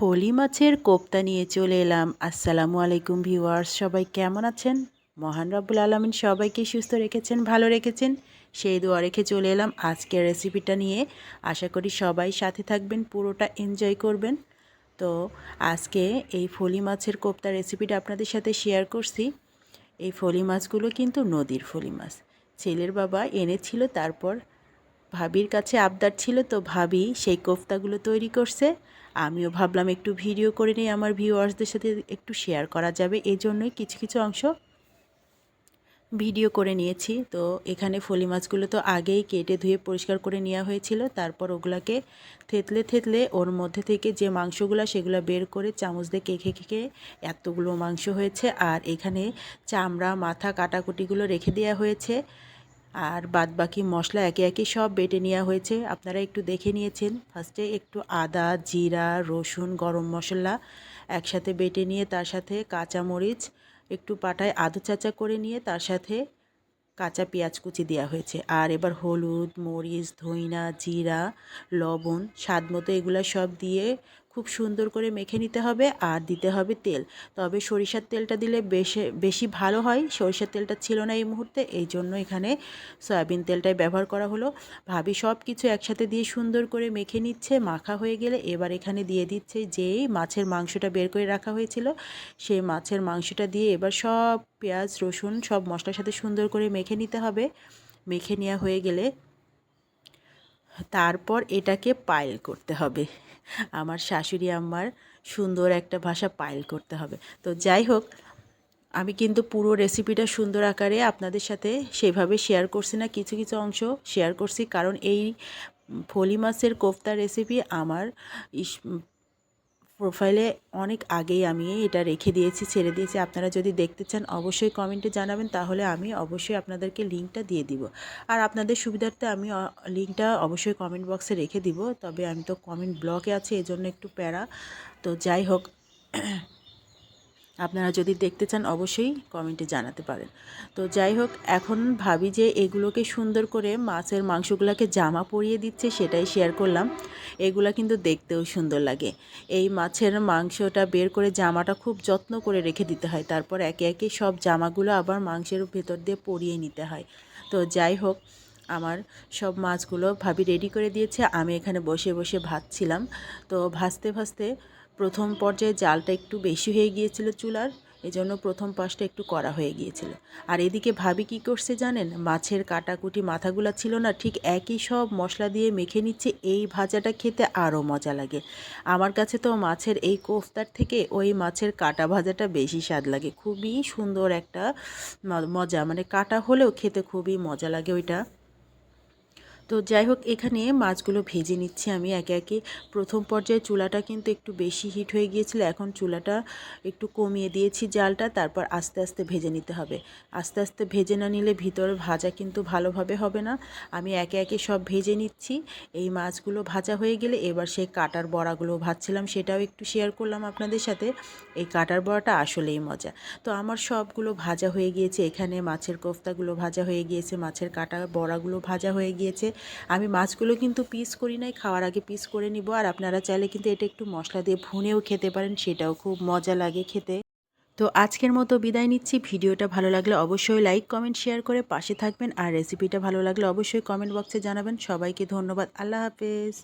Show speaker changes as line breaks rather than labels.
ফলি মাছের কোপ্তা নিয়ে চলে এলাম। আসসালামু আলাইকুম ভিউয়ার্স, সবাই কেমন আছেন? মহান রব্বুল আলমিন সবাইকে সুস্থ রেখেছেন, ভালো রেখেছেন। সেই দোয়া রেখে চলে এলাম আজকের রেসিপিটা নিয়ে। আশা করি সবাই সাথে থাকবেন, পুরোটা এনজয় করবেন। তো আজকে এই ফলি মাছের কোপ্তা রেসিপিটা আপনাদের সাথে শেয়ার করছি। এই ফলি মাছগুলো কিন্তু নদীর ফলি মাছ। ছেলের বাবা এনেছিল, তারপর ভাবির কাছে আবদার ছিল, তো ভাবি সেই কোফতাগুলো তৈরি করছে। আমিও ভাবলাম একটু ভিডিও করে নিয়ে আমার ভিউয়ার্সদের সাথে একটু শেয়ার করা যাবে। এই জন্যই কিছু কিছু অংশ ভিডিও করে নিয়েছি। তো এখানে ফলি মাছগুলো তো আগেই কেটে ধুয়ে পরিষ্কার করে নেওয়া হয়েছিল। তারপর ওগুলাকে থেতলে থেতলে ওর মধ্যে থেকে যে মাংসগুলো, সেগুলো বের করে চামচ দিয়ে কেখে কেখে এতগুলো মাংস হয়েছে। আর এখানে চামড়া, মাথা, কাটাকুটিগুলো রেখে দেওয়া হয়েছে। আর বাদ বাকি মশলা একে একে সব বেটে নেওয়া হয়েছে। আপনারা একটু দেখে নিয়েছেন। ফার্স্টে একটু আদা, জিরা, রসুন, গরম মশলা একসাথে বেটে নিয়ে তার সাথে কাঁচামরিচ, একটু পাটায় আদু চাচা করে নিয়ে তার সাথে কাঁচা পেঁয়াজ কুচি দেওয়া হয়েছে। আর এবার হলুদ, মরিচ, ধইনা, জিরা, লবণ, স্বাদ মতো এগুলো সব দিয়ে খুব সুন্দর করে মেখে নিতে হবে আর দিতে হবে তেল। তবে সরিষার তেলটা দিলে বেশি বেশি ভালো হয়। সরিষার তেলটা ছিল না এই মুহূর্তে, এই জন্য এখানে সয়াবিন তেলটাই ব্যবহার করা হলো। ভাবি সব কিছু একসাথে দিয়ে সুন্দর করে মেখে নিচ্ছে, মাখা হয়ে গেলে এবার এখানে দিয়ে দিচ্ছে যেই মাছের মাংসটা বের করে রাখা হয়েছিল। সেই মাছের মাংসটা দিয়ে এবার সব পেঁয়াজ, রসুন সব মশলার সাথে সুন্দর করে মেখে নিতে হবে। মেখে নেওয়া হয়ে গেলে তারপর এটাকে পাইল করতে হবে। আমার শাশুড়ি আমার সুন্দর একটা ভাষা পাইল করতে হবে। তো যাই হোক, আমি কিন্তু পুরো রেসিপিটা সুন্দর আকারে আপনাদের সাথে সেভাবে শেয়ার করছি না, কিছু কিছু অংশ শেয়ার করছি। কারণ এই ফলি মাছের কোফতা রেসিপি আমার প্রোফাইলে অনেক আগেই আমি এটা রেখে দিয়েছি, ছেড়ে দিয়েছি। আপনারা যদি দেখতে চান, অবশ্যই কমেন্টে জানাবেন, তাহলে আমি অবশ্যই আপনাদেরকে লিঙ্কটা দিয়ে দিব। আর আপনাদের সুবিধার্থে আমি লিঙ্কটা অবশ্যই কমেন্ট বক্সে রেখে দিব। তবে আমি তো কমেন্ট ব্লকে আছি, এজন্য একটু প্যারা। তো যাই হোক আপনারা যদি দেখতে চান, অবশ্যই কমেন্টে জানাতে পারেন। তো যাই হোক, এখন ভাবি যে এগুলোকে সুন্দর করে মাছের মাংসগুলোকে জামা পরিয়ে দিচ্ছে, সেটাই শেয়ার করলাম। এগুলা কিন্তু দেখতেও সুন্দর লাগে। এই মাছের মাংসটা বের করে জামাটা খুব যত্ন করে রেখে দিতে হয়। তারপর একে একে সব জামাগুলো আবার মাংসের ভেতর দিয়ে পরিয়ে নিতে হয়। তো যাই হোক, আমার সব মাছগুলো ভাবি রেডি করে দিয়েছে। আমি এখানে বসে বসে ভাজছিলাম। তো ভাজতে ভাজতে প্রথম পর্যায়ে জালটা একটু বেশি হয়ে গিয়েছিল চুলার, এজন্য প্রথম পাশটা একটু করা হয়ে গিয়েছিল। আর এদিকে ভাবি কি করছে জানেন? মাছের কাটাকুটি মাথাগুলো ছিল না, ঠিক একই সব মশলা দিয়ে মেখে নিচ্ছে, এই ভাজাটা খেতে আরও মজা লাগে। আমার কাছে তো মাছের এই কোফতার থেকে ওই মাছের কাটা ভাজাটা বেশি স্বাদ লাগে। খুবই সুন্দর একটা মজা মানে কাটা হলেও খেতে খুবই মজা লাগে ওইটা। তো যাই হোক, এখানে মাছগুলো ভেজে নিচ্ছি আমি একে একে। প্রথম পর্যায়ে চুলাটা কিন্তু একটু বেশি হিট হয়ে গিয়েছিল, এখন চুলাটা একটু কমিয়ে দিয়েছি জালটা, তারপর আস্তে আস্তে ভেজে নিতে হবে। আস্তে আস্তে ভেজে না নিলে ভিতরে ভাজা কিন্তু ভালোভাবে হবে না। আমি একে একে সব ভেজে নিচ্ছি। এই মাছগুলো ভাজা হয়ে গেলে এবার সেই কাটার বড়াগুলো ভাজছিলাম, সেটাও একটু শেয়ার করলাম আপনাদের সাথে। এই কাটার বড়াটা আসলেই মজা। তো আমার সবগুলো ভাজা হয়ে গিয়েছে, এখানে মাছের কোফতাগুলো ভাজা হয়ে গিয়েছে, মাছের কাটা বড়াগুলো ভাজা হয়ে গিয়েছে। আমি মাছগুলো কিন্তু পিস করি নাই, খাওয়ার আগে পিস করে নিব। আর আপনারা চাইলে কিন্তু এটা একটু মশলা দিয়ে ভুনেও খেতে পারেন, সেটাও খুব মজা লাগে খেতে। তো আজকের মতো বিদায় নিচ্ছি। ভিডিওটা ভালো লাগলে অবশ্যই লাইক কমেন্ট শেয়ার করে পাশে থাকবেন। আর রেসিপিটা ভালো লাগলে অবশ্যই কমেন্ট বক্সে জানাবেন। সবাইকে ধন্যবাদ। আল্লাহ হাফেজ।